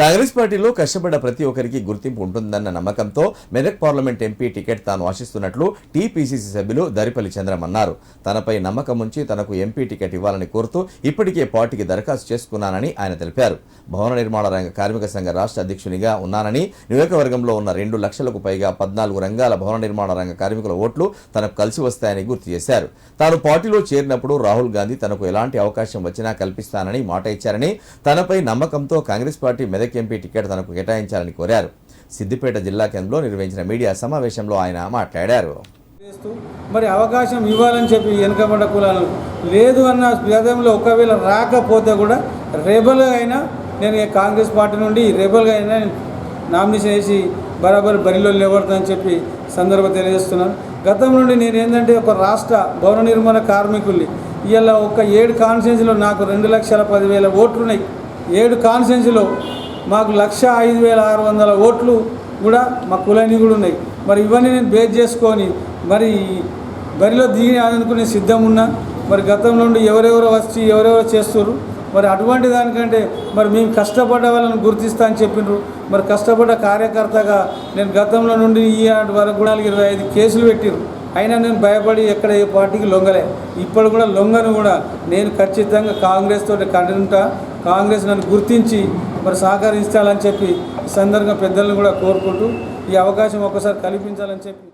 కాంగ్రెస్ పార్టీలో కష్టపడ్డ ప్రతి ఒక్కరికి గుర్తింపు ఉంటుందన్న నమ్మకంతో మెదక్ పార్లమెంట్ ఎంపీ టికెట్ తాను ఆశిస్తున్నట్లు టీపీసీసీ సభ్యులు దరిపల్లి చంద్రం అన్నారు. తనపై నమ్మకం ఉంచి తనకు ఎంపీ టికెట్ ఇవ్వాలని కోరుతూ ఇప్పటికే పార్టీకి దరఖాస్తు చేసుకున్నానని ఆయన తెలిపారు. భవన నిర్మాణ రంగ కార్మిక సంఘ రాష్ట్ర అధ్యక్షునిగా ఉన్నానని నియోజకవర్గంలో ఉన్న రెండు లక్షలకు పైగా పద్నాలుగు రంగాల భవన నిర్మాణ రంగ కార్మికుల ఓట్లు తనకు కలిసి వస్తాయని గుర్తు చేశారు. తాను పార్టీలో చేరినప్పుడు రాహుల్ గాంధీ తనకు ఎలాంటి అవకాశం వచ్చినా కల్పిస్తానని మాట ఇచ్చారని తనపై నమ్మకంతో Congress party Medak MP ticket తనకు కేటాయించాలని కోరారు. సిద్దిపేట జిల్లా కేంద్రంలో నిర్వహించిన మీడియా సమావేశంలో ఆయన మాట్లాడారు. మరి అవకాశం ఇవ్వాలని చెప్పి వెనుకబడ్డ కులాలు లేదు అన్న భేదంలో ఒకవేళ రాకపోతే కూడా రెబల్ అయినా నేను ఈ కాంగ్రెస్ పార్టీ నుండి రెబల్గా అయినా నామినేషన్ వేసి బరాబర్ బరిలో నిలబడతానని చెప్పి సందర్భం తెలియజేస్తున్నాను. గతం నుండి నేను ఏంటంటే ఒక రాష్ట్ర భవన నిర్మాణ కార్మికుల్ని ఇలా ఒక ఏడు కాన్స్టిట్యున్సీలో నాకు రెండు లక్షల పదివేల ఓట్లు ఉన్నాయి ఏడు కాన్స్టిట్యున్సీలో మాకు లక్ష ఐదు వేల ఆరు వందల ఓట్లు కూడా మా కులాన్ని కూడా ఉన్నాయి. మరి ఇవన్నీ నేను బేస్ చేసుకొని మరి బరిలో దిగి అనుకునే సిద్ధం ఉన్నా మరి గతం నుండి ఎవరెవరో వచ్చి ఎవరెవరో చేస్తారు మరి అటువంటి దానికంటే మరి మేము కష్టపడ్డ వాళ్ళని గుర్తిస్తా అని చెప్పిండ్రు మరి కష్టపడ్డ కార్యకర్తగా నేను గతంలో నుండి ఈ వరకు కూడా ఇరవై ఐదు కేసులు పెట్టిరు అయినా నేను భయపడి ఎక్కడ ఏ పార్టీకి లొంగలే. ఇప్పుడు కూడా లొంగను కూడా నేను ఖచ్చితంగా కాంగ్రెస్ తోటి కంటుంటా కాంగ్రెస్ నన్ను గుర్తించి మరి సహకరించాలని చెప్పి ఈ సందర్భంగా పెద్దలను కూడా కోరుకుంటూ ఈ అవకాశం ఒక్కసారి కల్పించాలని చెప్పి